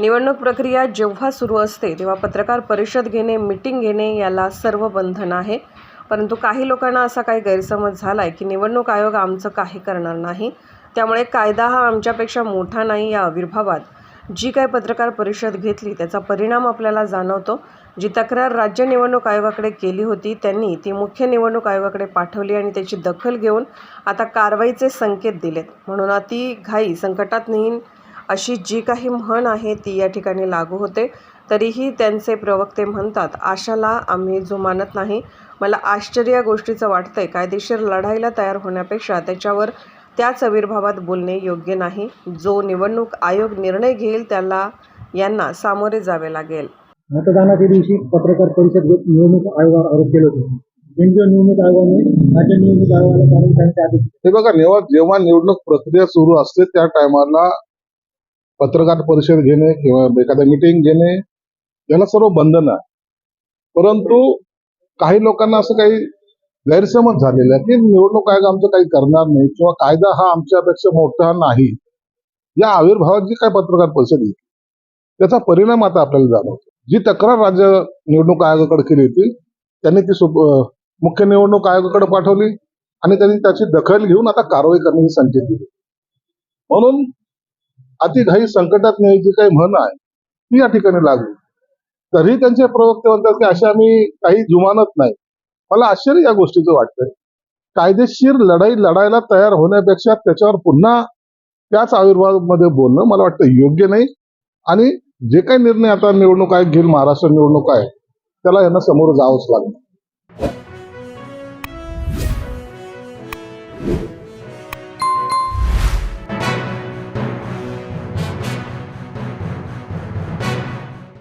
निवडणूक प्रक्रिया जेव्हा सुरू असते तेव्हा पत्रकार परिषद घेणे मिटिंग घेणे याला सर्व बंधन आहे. परंतु काही लोकांना असा काही गैरसमज झाला आहे की निवडणूक आयोग आमचं काही करणार नाही. त्यामुळे कायदा हा आमच्यापेक्षा मोठा नाही या आविर्भावात. जी काय पत्रकार परिषद घेतली त्याचा परिणाम आपल्याला जाणवतो. जी तक्रार राज्य निवडणूक आयोगाकडे केली होती त्यांनी ती मुख्य निवडणूक आयोगाकडे पाठवली आणि त्याची दखल घेऊन आता कारवाईचे संकेत दिलेत. म्हणून अति घाई संकटात नेईन अशी जी काही म्हण आहे ती या ठिकाणी लागू होते. तरीही त्यांचे प्रवक्ते म्हणतात आशाला आम्ही जुमानत नाही. मला आश्चर्य या गोष्टीचं वाटतंय. कायदेशीर लढाईला तयार होण्यापेक्षा त्याच्यावर त्याच आविर्भावात बोलणे योग्य नाही. जो निवडणूक आयोग निर्णय घेईल त्याला यांना सामोरे जावे लागेल. मतदानाच्या दिवशी पत्रकार परिषद घेत निवडणूक आयोगावर आरोप केले होते. केंद्रीय निवडणूक आयोगाने राज्य निवडणूक आयोगाला कारण त्यांचे आदेश हे बघा जेव्हा जेव्हा निवडणूक प्रक्रिया सुरू असते त्या टायमाला पत्रकार परिषद घेणे किंवा एखाद्या मिटिंग घेणे याला सर्व बंधन आहे परंतु काही लोकांना असं काही गैरसमज झालेला आहे की निवडणूक आयोग आमचं काही करणार नाही किंवा कायदा हा आमच्यापेक्षा मोठा नाही. या आविर्भावात जी काय पत्रकार परिषद घेतली त्याचा परिणाम आता आपल्याला जाणवतो. जी तक्रार राज्य निवडणूक आयोगाकडे केली होती त्यांनी ती मुख्य निवडणूक आयोगाकडे पाठवली आणि त्यांनी त्याची दखल घेऊन आता कारवाई करण्याची संकेत दिली. म्हणून अति घाई संकटात नाही जी काही म्हण आहे ती या ठिकाणी लागू. तरी त्यांचे प्रवक्ते म्हणतात की अशा आम्ही काही जुमानत नाही. मला आश्चर्य या गोष्टीचं वाटतंय. कायदेशीर लढाई लढायला तयार होण्यापेक्षा त्याच्यावर पुन्हा त्याच आविर्भावामध्ये बोलणं मला वाटतं योग्य नाही. आणि जे काही निर्णय आता निवडणूक आयोग घेईल महाराष्ट्र निवडणूक आहे त्याला यांना समोर जावंच लागणार.